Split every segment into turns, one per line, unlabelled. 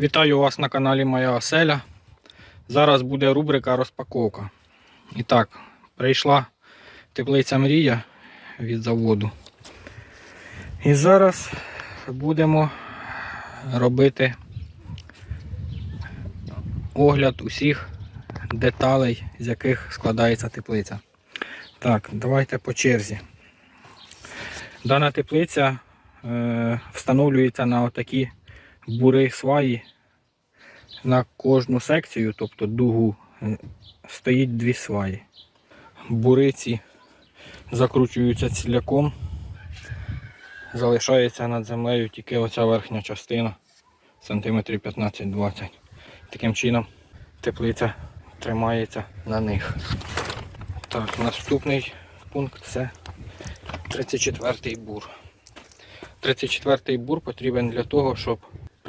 Вітаю вас на каналі Моя Оселя. Зараз буде рубрика розпаковка. І так, прийшла теплиця Мрія від заводу. І зараз будемо робити огляд усіх деталей, з яких складається теплиця. Так, давайте по черзі. Дана теплиця е, встановлюється на отакі бури сваї на кожну секцію, тобто дугу, е, стоїть дві сваї. Буриці закручуються ціляком, залишається над землею тільки оця верхня частина сантиметрів 15-20. Таким чином теплиця тримається на них. Так, наступний пункт це 34-й бур. 34-й бур потрібен для того, щоб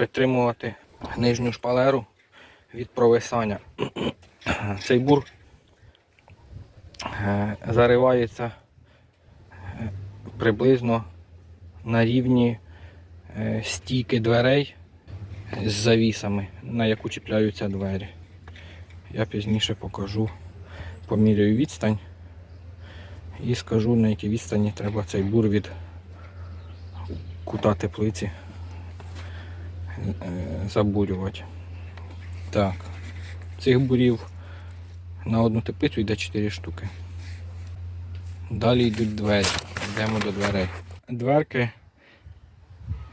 притримувати нижню шпалеру від провисання. Цей бур е, заривається е, приблизно на рівні е, стійки дверей з завісами, на яку чіпляються двері. Я пізніше покажу, поміряю відстань і скажу, на якій відстані треба цей бур від кута теплиці забурювати. Так, цих бурів на одну теплицю йде 4 штуки. Далі йдуть двері. Йдемо до дверей. Дверки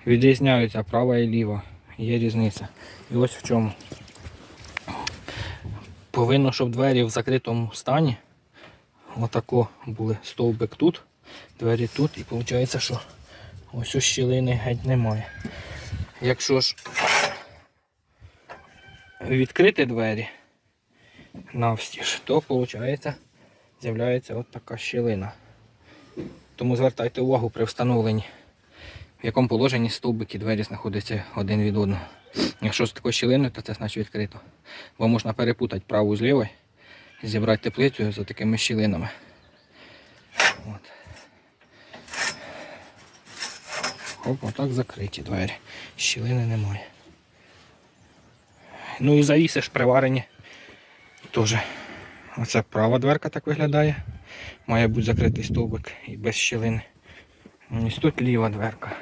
відрізняються права і ліва. Є різниця. І ось в чому. Повинно, щоб двері в закритому стані. Отако були стовбик тут, двері тут, і виходить, що ось у щілини геть немає. Якщо ж відкрити двері навстіж, то виходить, з'являється от така щілина. Тому звертайте увагу при встановленні, в якому положенні стовбики двері знаходяться один від одного. Якщо з такою щілиною, то це значить відкрито. Бо можна перепутати праву з лівою зібрати теплицю за такими щілинами. От. Оп, отак закриті двері. Щілини немає. Ну і завіси ж приварені. Теж. Оце права дверка так виглядає. Має бути закритий стовбик і без щілини. Ось тут ліва дверка.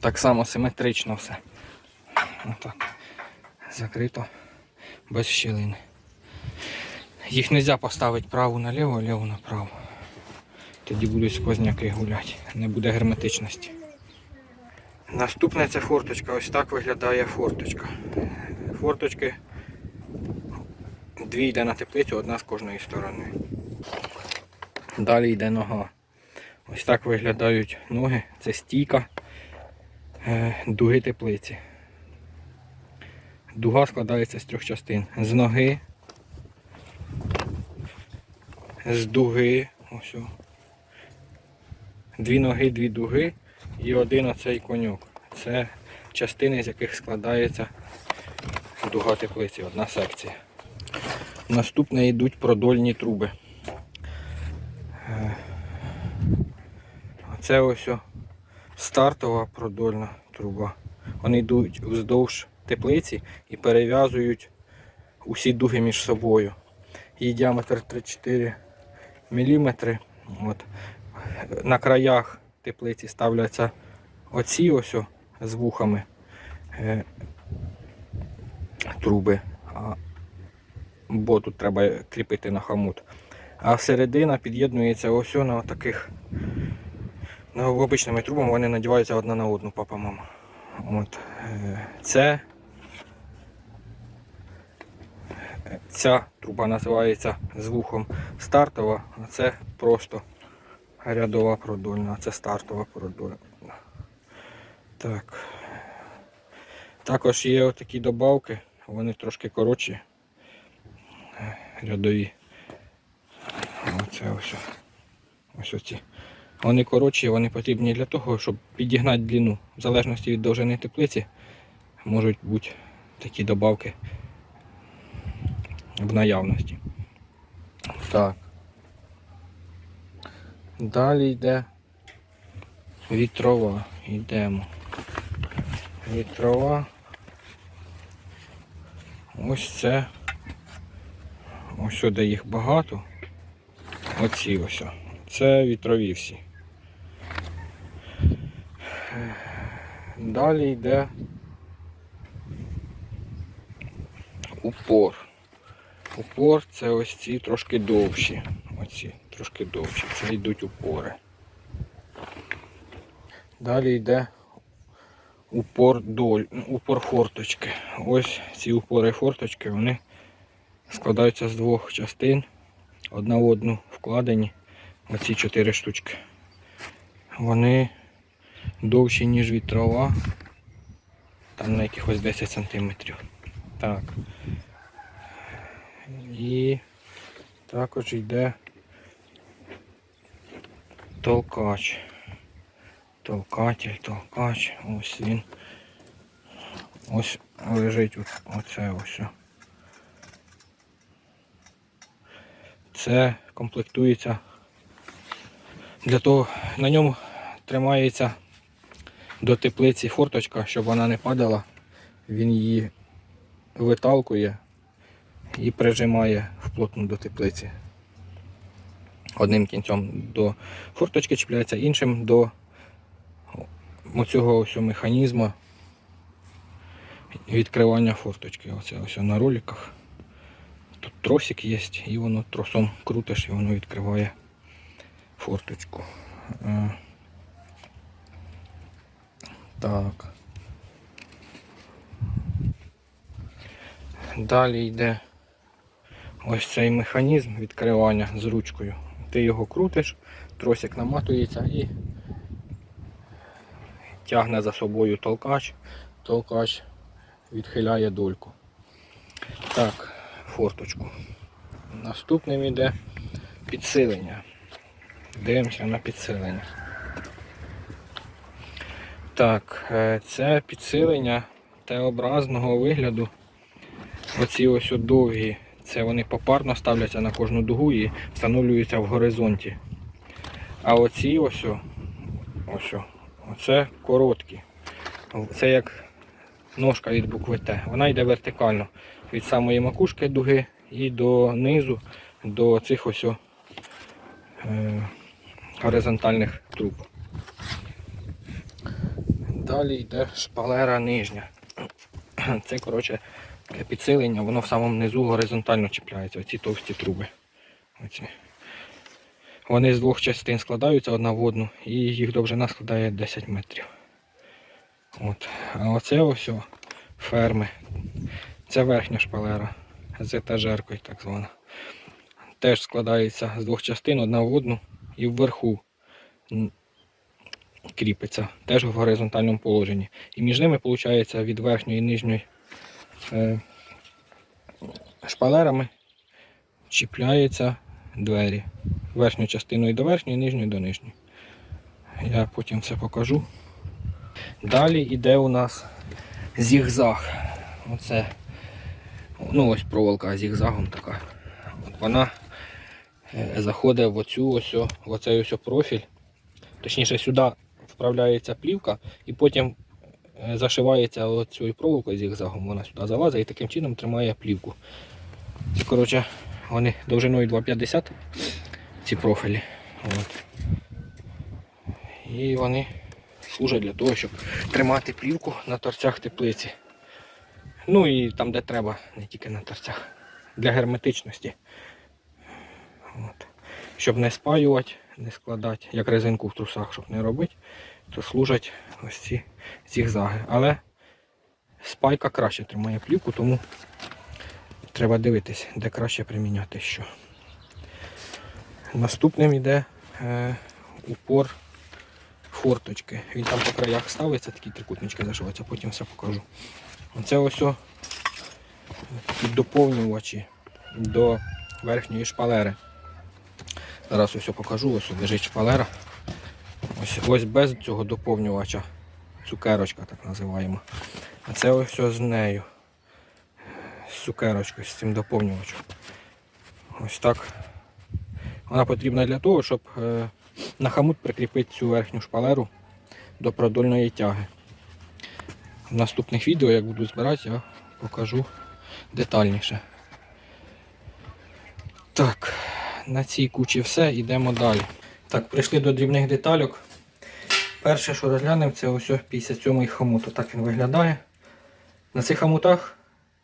Так само симетрично все. Отак. Закрито без щілини. Їх не можна поставити праву наліво, а ліву направо. Тоді будуть сквозняки гуляти, не буде герметичності. Наступне це форточка. Ось так виглядає форточка. Форточки дві йде на теплицю, одна з кожної сторони. Далі йде нога. Ось так виглядають ноги. Це стійка е, дуги теплиці. Дуга складається з трьох частин. З ноги, з дуги, ось. Дві ноги, дві дуги і один оцей коньок. Це частини, з яких складається дуга теплиці, одна секція. Наступне йдуть продольні труби. Е, Це ось стартова продольна труба. Вони йдуть вздовж теплиці і перев'язують усі дуги між собою. Її діаметр 34 мм. От. На краях теплиці ставляться оці ось з вухами е, труби, а, бо тут треба кріпити на хомут. А середина під'єднується ось на таких ну, обичними трубами, вони надіваються одна на одну, папа, мама. От. е, Це ця труба називається з вухом стартова, а це просто рядова продольна, це стартова продольна. Так. Також є отакі добавки, вони трошки коротші, рядові. Оце ось. Ось оці. Вони коротші, вони потрібні для того, щоб підігнати длину. В залежності від довжини теплиці можуть бути такі добавки в наявності. Так. Далі йде вітрова. Йдемо. Вітрова. Ось це. Ось сюди їх багато. Оці ось. Це вітрові всі. Далі йде упор. Упор це ось ці трошки довші. Оці трошки довші. Це йдуть упори. Далі йде упор доль, упор форточки. Ось ці упори форточки, вони складаються з двох частин. Одна в одну вкладені. Оці чотири штучки. Вони довші, ніж вітрова. Там на якихось 10 сантиметрів. Так. І також йде толкач. Толкатель, толкач. Ось він. Ось лежить оце ось. Це комплектується для того, на ньому тримається до теплиці форточка, щоб вона не падала. Він її виталкує і прижимає вплотну до теплиці. Одним кінцем до форточки чіпляється, іншим до оцього ось механізму відкривання форточки. Оце ось на роликах. Тут тросик є, і воно тросом крутиш, і воно відкриває форточку. Е, Так. Далі йде ось цей механізм відкривання з ручкою. Ти його крутиш, тросик наматується і тягне за собою толкач, толкач відхиляє дольку. Так, форточку. Наступним йде підсилення. Дивимося на підсилення. Так, е, це підсилення Т-образного вигляду. Оці ось довгі, це вони попарно ставляться на кожну дугу і встановлюються в горизонті. А оці ось, ось, оце короткі. Це як ножка від букви Т. Вона йде вертикально від самої макушки дуги і до низу, до цих ось е, горизонтальних труб. Далі йде шпалера нижня. Це, коротше, підсилення, воно в самому низу горизонтально чіпляється, оці товсті труби. Оці. Вони з двох частин складаються одна в одну і їх довжина складає 10 метрів. От. А оце ось ферми. Це верхня шпалера з етажеркою так звана. Теж складається з двох частин одна в одну і вверху кріпиться, теж в горизонтальному положенні. І між ними, виходить, від верхньої і нижньої шпалерами чіпляються двері. Верхню частиною до верхньої, нижньої до нижньої. Я потім все покажу. Далі йде у нас зігзаг. Оце, ну ось проволока зігзагом така. От вона е, заходить в оцю ось, в оцей ось профіль. Точніше, сюди вправляється плівка і потім е, зашивається оцією проволокою зігзагом. Вона сюди залазить і таким чином тримає плівку. Це, коротше, вони довжиною 2,50 ці профілі. От. І вони служать для того, щоб тримати плівку на торцях теплиці. Ну і там, де треба, не тільки на торцях. Для герметичності. От. Щоб не спаювати, не складати, як резинку в трусах, щоб не робити, служать ось ці зігзаги. Але спайка краще тримає плівку, тому треба дивитись, де краще приміняти що. Наступним йде е, упор форточки. Він там по краях ставиться, такі трикутнички зашиваються, потім все покажу. Оце ось о, такі доповнювачі до верхньої шпалери. Зараз ось покажу, ось лежить шпалера. Ось, ось без цього доповнювача. Цукерочка так називаємо. А це ось з нею. З цукерочкою, з цим доповнювачем. Ось так. Вона потрібна для того, щоб е, на хамут прикріпити цю верхню шпалеру до продольної тяги. В наступних відео, як буду збирати, я покажу, детальніше. Так, на цій кучі все, йдемо далі. Так, прийшли до дрібних детальок. Перше, що розглянемо, це ось 57-й хомут. Отак він виглядає. На цих хомутах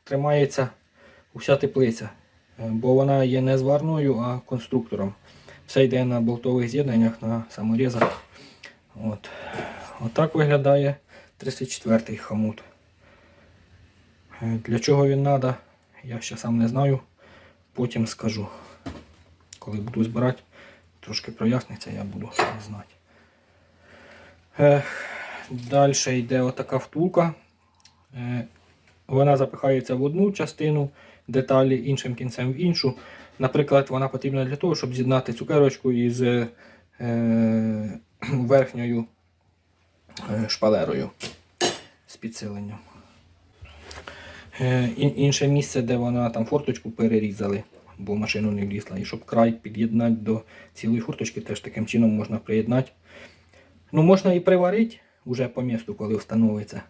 тримається уся теплиця, е, бо вона є не зварною, а конструктором. Все йде на болтових з'єднаннях, на саморізах. От. Отак виглядає 34-й хомут. Е, Для чого він треба, я ще сам не знаю. Потім скажу. Коли буду збирати, трошки проясниться, я буду знати. Далі йде отака втулка. Е, Вона запихається в одну частину деталі, іншим кінцем в іншу. Наприклад, вона потрібна для того, щоб з'єднати цукерочку із е, верхньою е, шпалерою з підсиленням. Інше місце, де вона там форточку перерізали, бо машину не влізла. І щоб край під'єднати до цілої форточки, теж таким чином можна приєднати. Ну, можна і приварити вже по місту, коли встановиться.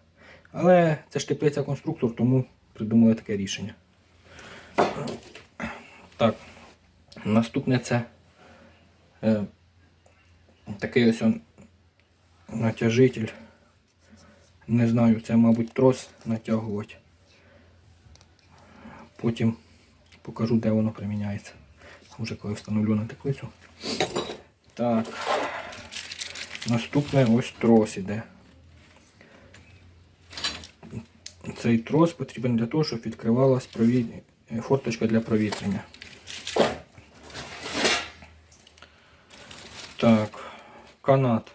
Але це ж теплиця конструктор, тому придумали таке рішення. Так, наступне це е, такий ось он натяжитель. Не знаю, це, мабуть, трос натягувати. Потім покажу, де воно приміняється. Вже коли встановлю на теплицю. Так. Наступне ось трос іде. Цей трос потрібен для того, щоб відкривалась провід... форточка для провітрення. Так, канат.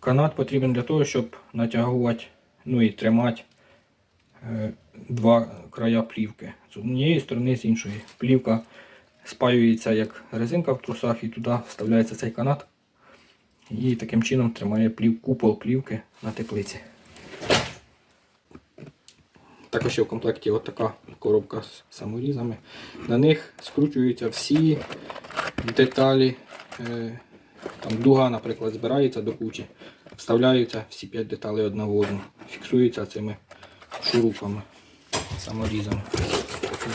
Канат потрібен для того, щоб натягувати, ну і тримати е, два края плівки. З однієї сторони, з іншої. Плівка спаюється як резинка в трусах і туди вставляється цей канат. І таким чином тримає плів, купол плівки на теплиці. Також є в комплекті от така коробка з саморізами. На них скручуються всі деталі. Е, Там дуга, наприклад, збирається до кучі, вставляються всі 5 деталей одна в одну, фіксуються цими шурупами, саморізами.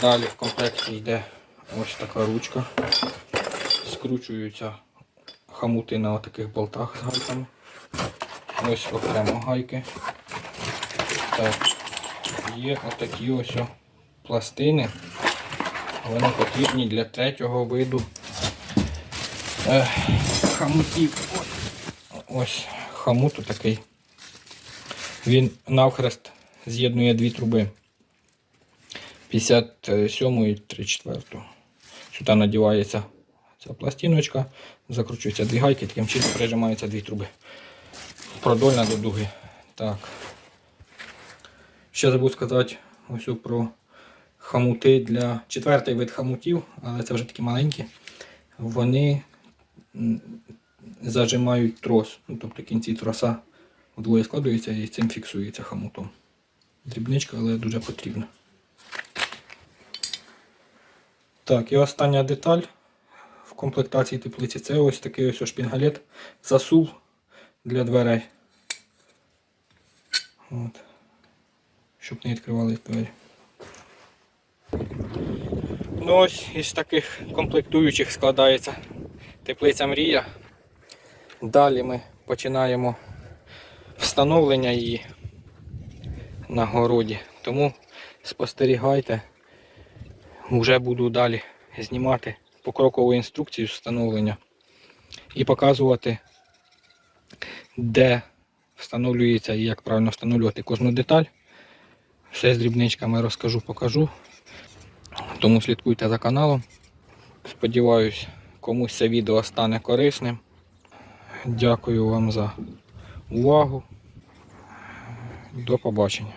Далі в комплекті йде ось така ручка. Скручуються хамути на таких болтах з гайками. Ось окремо гайки. Так. Є отакі ось пластини. Вони потрібні для третього виду е, хамутів. Ось хамут такий. Він навхрест з'єднує дві труби. 57 і 34. Сюди надівається ця пластиночка, закручуються дві гайки, таким чином прижимаються дві труби. Продольна до дуги. Так. Ще забув сказати ось про хамути для четвертий вид хамутів, але це вже такі маленькі. Вони зажимають трос. Ну, тобто кінці троса вдвоє складуються і цим фіксується хамутом. Дрібничка, але дуже потрібна. Так, і остання деталь комплектації теплиці це ось такий ось шпінгалет засув для дверей. От. Щоб не відкривались двері. Ну ось із таких комплектуючих складається теплиця мрія. Далі ми починаємо встановлення її на городі. Тому спостерігайте. Вже буду далі знімати покрокову інструкцію встановлення і показувати, де встановлюється і як правильно встановлювати кожну деталь. Все з дрібничками розкажу, покажу. Тому слідкуйте за каналом. Сподіваюсь, комусь це відео стане корисним. Дякую вам за увагу. До побачення.